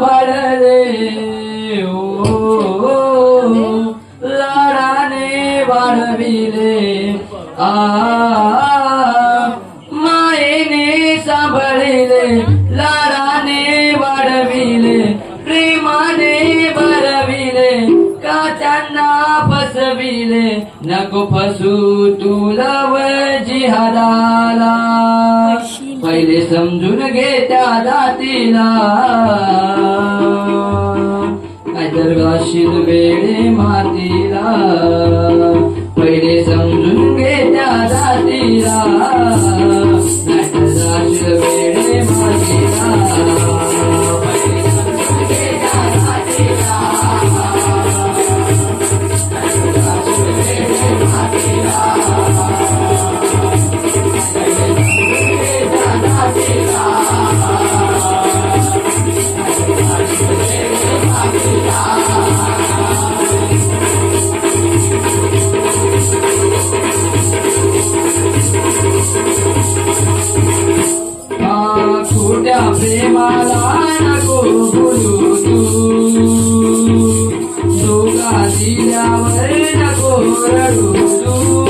सांभाळले ओ लाडाने वाढविले. आ मायेने सांभाळले. लाडाने वाढविले. प्रेमाने भरविले. का त्यांना फसविले. नको फसू तुला जिहादाला. पहिले समजून घे त्या दातीला नाहीतर गाशील वेळे मातीला. पहिले समजून घे त्या दातीला नको दिल्यावर नको रडू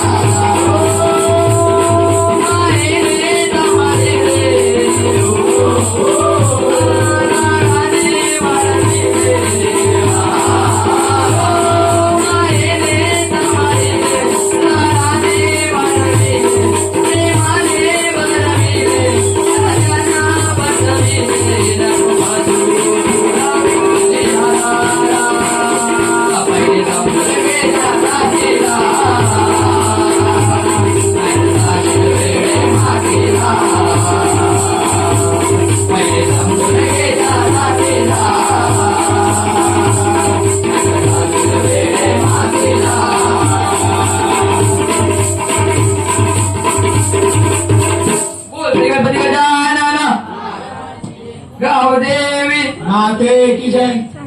गणपती गजानन गावदेवी की जय